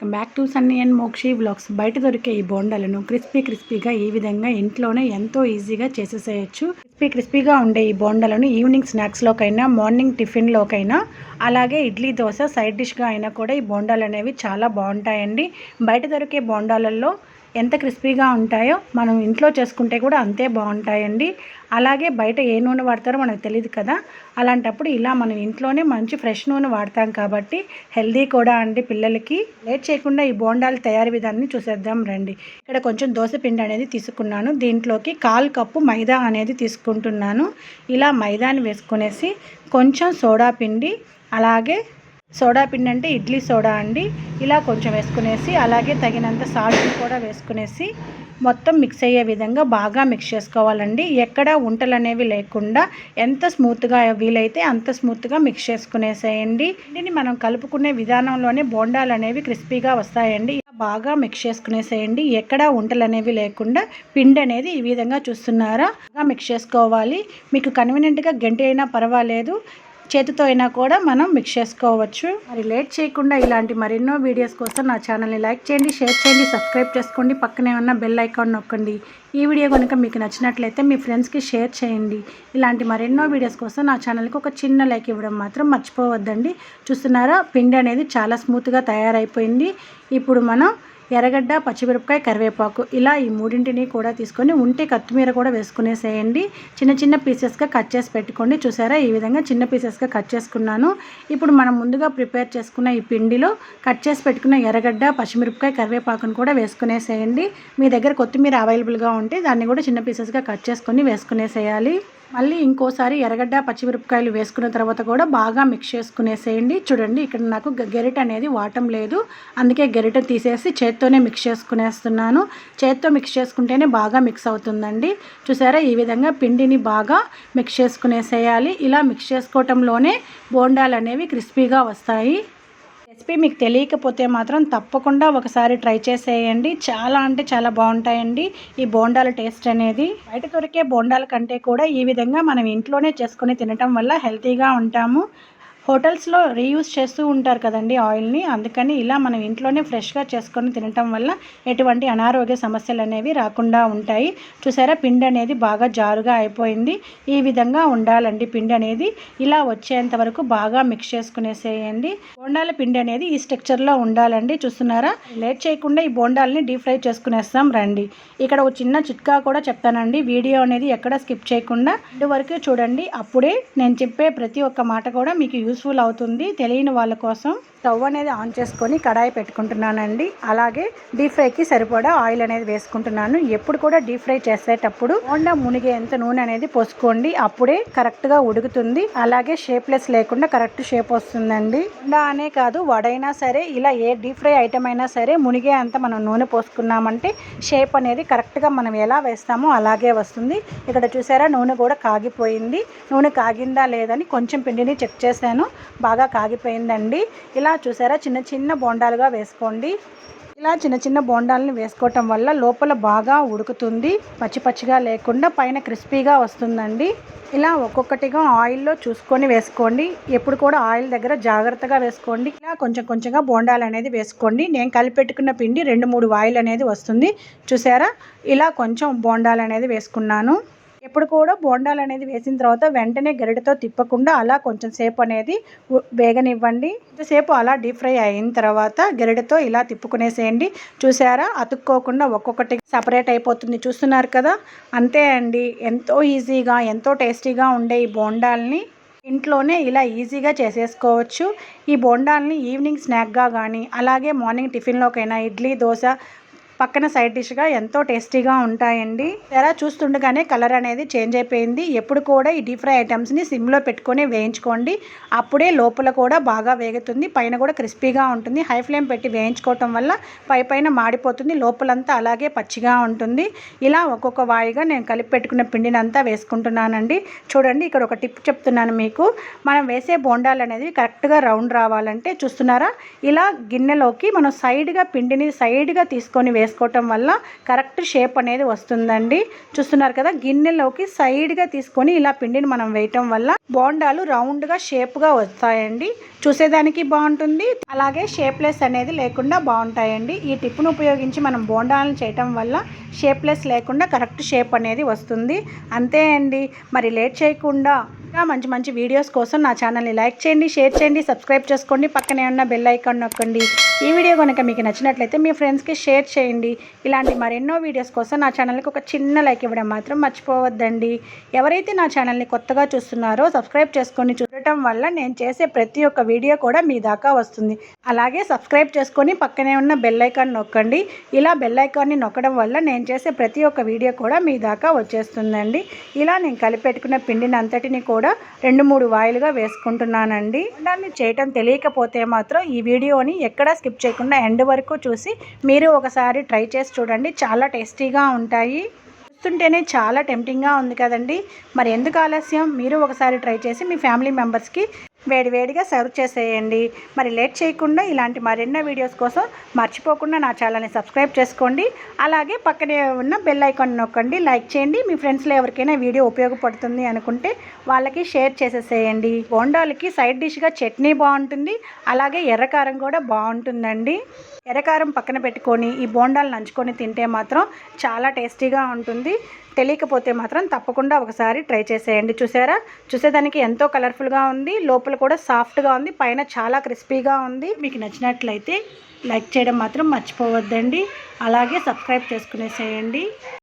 Welcome back to Sunny and Mokshi blogs బయట దొరికే ఈ బోండాలను క్రిస్పీ క్రిస్పీగా ఈ విధంగా ఇంట్లోనే ఎంతో ఈజీగా చేసేసేయచ్చు. క్రిస్పీ క్రిస్పీగా ఉండే ఈ బోండాలను ఈవినింగ్ స్నాక్స్లోకైనా మార్నింగ్ టిఫిన్లోకైనా అలాగే ఇడ్లీ దోశ సైడ్ డిష్గా అయినా కూడా ఈ బోండాలు అనేవి చాలా బాగుంటాయండి. బయట దొరికే బోండాలలో ఎంత క్రిస్పీగా ఉంటాయో మనం ఇంట్లో చేసుకుంటే కూడా అంతే బాగుంటాయండి. అలాగే బయట ఏ నూనె వాడతారో మనకు తెలియదు కదా. అలాంటప్పుడు ఇలా మనం ఇంట్లోనే మంచి ఫ్రెష్ నూనె వాడతాం కాబట్టి హెల్దీ కూడా అండి పిల్లలకి. లేట్ చేయకుండా ఈ బోండాల తయారీ విధానాన్ని చూసేద్దాం రండి. ఇక్కడ కొంచెం దోశ పిండి అనేది తీసుకున్నాను. దీంట్లోకి కాల్ కప్పు మైదా అనేది తీసుకుంటున్నాను. ఇలా మైదాని వేసుకునేసి కొంచెం సోడా పిండి అలాగే సోడా పిండి అంటే ఇడ్లీ సోడా అండి. ఇలా కొంచెం వేసుకునేసి అలాగే తగినంత సాల్ట్ కూడా వేసుకునేసి మొత్తం మిక్స్ అయ్యే విధంగా బాగా మిక్స్ చేసుకోవాలండి. ఎక్కడ ఉంటలు అనేవి లేకుండా ఎంత స్మూత్గా వీలైతే అంత స్మూత్గా మిక్స్ చేసుకునేసేయండి. దీన్ని మనం కలుపుకునే విధానంలోనే బోండాలు అనేవి క్రిస్పీగా వస్తాయండి. బాగా మిక్స్ చేసుకునేసేయండి. ఎక్కడ ఉంటలు అనేవి లేకుండా పిండి అనేది ఈ విధంగా చూస్తున్నారా? బాగా మిక్స్ చేసుకోవాలి. మీకు కన్వీనియంట్గా గంటి అయినా పర్వాలేదు. చేతితో అయినా కూడా మనం మిక్స్ చేసుకోవచ్చు. మరి లేట్ చేయకుండా ఇలాంటి మరెన్నో వీడియోస్ కోసం నా ఛానల్ని లైక్ చేయండి షేర్ చేయండి సబ్స్క్రైబ్ చేసుకోండి. పక్కనే ఉన్న బెల్ ఐకాన్ నొక్కండి. ఈ వీడియో కనుక మీకు నచ్చినట్లయితే మీ ఫ్రెండ్స్కి షేర్ చేయండి. ఇలాంటి మరెన్నో వీడియోస్ కోసం నా ఛానల్కి ఒక చిన్న లైక్ ఇవ్వడం మాత్రం మర్చిపోవద్దండి. చూస్తున్నారా? పిండి అనేది చాలా స్మూత్గా తయారైపోయింది. ఇప్పుడు మనం ఎర్రగడ్డ పచ్చిమిరపకాయ కరివేపాకు ఇలా ఈ మూడింటిని కూడా తీసుకొని ఉంటే కొత్తిమీర కూడా వేసుకునేసేయండి. చిన్న చిన్న పీసెస్గా కట్ చేసి పెట్టుకోండి. చూసారా? ఈ విధంగా చిన్న పీసెస్గా కట్ చేసుకున్నాను. ఇప్పుడు మనం ముందుగా ప్రిపేర్ చేసుకున్న ఈ పిండిలో కట్ చేసి పెట్టుకున్న ఎర్రగడ్డ పచ్చిమిరపకాయ కరివేపాకును కూడా వేసుకునేసేయండి. మీ దగ్గర కొత్తిమీర అవైలబుల్గా ఉంటే దాన్ని కూడా చిన్న పీసెస్గా కట్ చేసుకొని వేసుకునేసేయాలి. మళ్ళీ ఇంకోసారి ఎర్రగడ్డ పచ్చిమిరపకాయలు వేసుకున్న తర్వాత కూడా బాగా మిక్స్ చేసుకునేసేయండి. చూడండి ఇక్కడ నాకు గెరిట అనేది వాటం లేదు. అందుకే గెరిట తీసేసి చేత్తోనే మిక్స్ చేసుకునేస్తున్నాను. చేత్తో మిక్స్ చేసుకుంటేనే బాగా మిక్స్ అవుతుందండి. చూసారా ఈ విధంగా పిండిని బాగా మిక్స్ చేసుకునేసేయాలి. ఇలా మిక్స్ చేసుకోవటంలోనే బోండాలు అనేవి క్రిస్పీగా వస్తాయి. రెసిపీ మీకు తెలియకపోతే మాత్రం తప్పకుండా ఒకసారి ట్రై చేసేయండి. చాలా అంటే చాలా బాగుంటాయండి. ఈ బోండాల టేస్ట్ అనేది బయట దొరికే బోండాల కంటే కూడా ఈ విధంగా మనం ఇంట్లోనే చేసుకుని తినటం వల్ల హెల్తీగా ఉంటాము. హోటల్స్లో రీయూజ్ చేస్తూ ఉంటారు కదండి ఆయిల్ని. అందుకని ఇలా మనం ఇంట్లోనే ఫ్రెష్గా చేసుకొని తినటం వల్ల ఎటువంటి అనారోగ్య సమస్యలు అనేవి రాకుండా ఉంటాయి. చూసారా? పిండి అనేది బాగా జారుగా అయిపోయింది. ఈ విధంగా ఉండాలండి పిండి అనేది. ఇలా వచ్చేంత వరకు బాగా మిక్స్ చేసుకునేసేయండి. బోండాల పిండి అనేది ఈ స్ట్రక్చర్లో ఉండాలండి. చూస్తున్నారా? లేట్ చేయకుండా ఈ బోండాలని డీప్ ఫ్రై చేసుకునేస్తాం. రండి. ఇక్కడ ఒక చిన్న చిట్కా కూడా చెప్తానండి. వీడియో అనేది ఎక్కడ స్కిప్ చేయకుండా. వరకు చూడండి. అప్పుడే నేను చెప్పే ప్రతి ఒక్క మాట కూడా మీకు యూస్ఫుల్ అవుతుంది తెలియని వాళ్ళ కోసం. స్టవ్ అనేది ఆన్ చేసుకొని కడాయి పెట్టుకుంటున్నానండి. అలాగే డీప్ ఫ్రైకి సరిపడా ఆయిల్ అనేది వేసుకుంటున్నాను. ఎప్పుడు కూడా డీప్ ఫ్రై చేసేటప్పుడు హోండా మునిగేంత నూనె అనేది పోసుకోండి. అప్పుడే కరెక్ట్గా ఉడుకుతుంది. అలాగే షేప్లెస్ లేకుండా కరెక్ట్ షేప్ వస్తుందండి. హోండా అనే కాదు వడైనా సరే ఇలా ఏ డీప్ ఫ్రై ఐటమ్ అయినా సరే మునిగే అంత మనం నూనె పోసుకున్నామంటే షేప్ అనేది కరెక్ట్గా మనం ఎలా వేస్తామో అలాగే వస్తుంది. ఇక్కడ చూసారా నూనె కూడా కాగిపోయింది. నూనె కాగిందా లేదని కొంచెం పిండిని చెక్ చేశాను. బాగా కాగిపోయిందండి. ఇలా ఇలా చూసారా? చిన్న చిన్న బోండాలుగా వేసుకోండి. ఇలా చిన్న చిన్న బోండాలను వేసుకోవటం వల్ల లోపల బాగా ఉడుకుతుంది. పచ్చి పచ్చిగా లేకుండా పైన క్రిస్పీగా వస్తుందండి. ఇలా ఒక్కొక్కటిగా ఆయిల్లో చూసుకొని వేసుకోండి. ఎప్పుడు కూడా ఆయిల్ దగ్గర జాగ్రత్తగా వేసుకోండి. ఇలా కొంచెం కొంచెంగా బోండాలు అనేది వేసుకోండి. నేను కలిపెట్టుకున్న పిండి రెండు మూడు ఆయిల్ అనేది వస్తుంది. చూసారా? ఇలా కొంచెం బోండాలు అనేది వేసుకున్నాను. ఎప్పుడు కూడా బోండాలు అనేది వేసిన తర్వాత వెంటనే గరిటతో తిప్పకుండా అలా కొంచెం సేపు అనేది వేగనివ్వండి. ఇంతసేపు అలా డీప్ ఫ్రై అయిన తర్వాత గరిటతో ఇలా తిప్పుకునేసేయండి. చూసారా? అతుక్కోకుండా ఒక్కొక్కటి సపరేట్ అయిపోతుంది. చూస్తున్నారు కదా? అంతే అండి. ఎంతో ఈజీగా ఎంతో టేస్టీగా ఉండే ఈ బోండాల్ని ఇంట్లోనే ఇలా ఈజీగా చేసేసుకోవచ్చు. ఈ బోండాల్ని ఈవినింగ్ స్నాక్గా కానీ అలాగే మార్నింగ్ టిఫిన్లోకైనా ఇడ్లీ దోశ పక్కన సైడ్ డిష్గా ఎంతో టేస్టీగా ఉంటాయండి. ఎలా చూస్తుండగానే కలర్ అనేది చేంజ్ అయిపోయింది. ఎప్పుడు కూడా ఈ డీప్ ఫ్రై ఐటమ్స్ని సిమ్లో పెట్టుకొని వేయించుకోండి. అప్పుడే లోపల కూడా బాగా వేగుతుంది. పైన కూడా క్రిస్పీగా ఉంటుంది. హై ఫ్లేమ్ పెట్టి వేయించుకోవటం వల్ల పై పైన మాడిపోతుంది. లోపలంతా అలాగే పచ్చిగా ఉంటుంది. ఇలా ఒక్కొక్క వాయిగా నేను కలిపి పెట్టుకున్న పిండిని అంతా వేసుకుంటున్నానండి. చూడండి ఇక్కడ ఒక టిప్ చెప్తున్నాను మీకు. మనం వేసే బోండాలు అనేది కరెక్ట్గా రౌండ్ రావాలంటే చూస్తున్నారా? ఇలా గిన్నెలోకి మనం సైడ్గా పిండిని సైడ్గా తీసుకొని వేసుకుంటాం వేసుకోవటం వల్ల కరెక్ట్ షేప్ అనేది వస్తుందండి. చూస్తున్నారు కదా గిన్నెలోకి సైడ్గా తీసుకొని ఇలా పిండిని మనం వేయటం వల్ల బోండాలు రౌండ్గా షేప్గా వస్తాయండి. చూసేదానికి బాగుంటుంది. అలాగే షేప్లెస్ అనేది లేకుండా బాగుంటాయండి. ఈ టిప్ను ఉపయోగించి మనం బోండాలను చేయటం వల్ల షేప్లెస్ లేకుండా కరెక్ట్ షేప్ అనేది వస్తుంది. అంతే అండి. మరి లేట్ చేయకుండా ఇంకా మంచి మంచి వీడియోస్ కోసం నా ఛానల్ని లైక్ చేయండి షేర్ చేయండి సబ్స్క్రైబ్ చేసుకోండి పక్కనే ఉన్న బెల్ ఐకాన్ నొక్కండి. ఈ వీడియో కనుక మీకు నచ్చినట్లయితే మీ ఫ్రెండ్స్కి షేర్ చేయండి. ఇలాంటి మరెన్నో వీడియోస్ కోసం నా ఛానల్కి ఒక చిన్న లైక్ ఇవ్వడం మాత్రం మర్చిపోవద్దండి. ఎవరైతే నా ఛానల్ని కొత్తగా చూస్తున్నారో సబ్స్క్రైబ్ చేసుకొని ఉండటం వల్ల నేను చేసే ప్రతి ఒక్క వీడియో కూడా మీ దాకా వస్తుంది. అలాగే సబ్స్క్రైబ్ చేసుకొని పక్కనే ఉన్న బెల్ ఐకాన్ నొక్కండి. ఇలా బెల్ ఐకాన్ని నొక్కడం వల్ల నేను చేసే ప్రతి ఒక్క వీడియో కూడా మీ దాకా వచ్చేస్తుందండి. ఇలా నేను కలిపెట్టుకున్న పిండిని అంతటిని కూడా రెండు మూడు వాయిలుగా వేసుకుంటున్నానండి. దాన్ని చేయటం తెలియకపోతే మాత్రం ఈ వీడియోని ఎక్కడా స్కిప్ చేయకుండా ఎండ్ వరకు చూసి మీరు ఒకసారి ట్రై చేసి చూడండి. చాలా టేస్టీగా ఉంటాయి. చూస్తుంటేనే చాలా టెంప్టింగ్గా ఉంది కదండి. మరి ఎందుకు ఆలస్యం? మీరు ఒకసారి ట్రై చేసి మీ ఫ్యామిలీ మెంబర్స్కి వేడివేడిగా సర్వ్ చేసేయండి. మరి లేట్ చేయకుండా ఇలాంటి మరెన్నో వీడియోస్ కోసం మర్చిపోకుండా నా ఛానల్ని సబ్స్క్రైబ్ చేసుకోండి. అలాగే పక్కనే ఉన్న బెల్ ఐకాన్ నొక్కండి. లైక్ చేయండి. మీ ఫ్రెండ్స్లో ఎవరికైనా వీడియో ఉపయోగపడుతుంది అనుకుంటే వాళ్ళకి షేర్ చేసేసేయండి. బోండాలకి సైడ్ డిష్గా చట్నీ బాగుంటుంది. అలాగే ఎర్రకారం కూడా బాగుంటుందండి. ఎర్రకారం పక్కన పెట్టుకొని ఈ బోండాలు నంచుకొని తింటే మాత్రం చాలా టేస్టీగా ఉంటుంది. తెలియకపోతే మాత్రం తప్పకుండా ఒకసారి ట్రై చేసేయండి. చూసారా? చూసేదానికి ఎంతో కలర్ఫుల్గా ఉంది. లోపల కూడా సాఫ్ట్గా ఉంది. పైన చాలా క్రిస్పీగా ఉంది. మీకు నచ్చినట్లయితే లైక్ చేయడం మాత్రం మర్చిపోవద్దండి. అలాగే సబ్స్క్రైబ్ చేసుకునేసేయండి.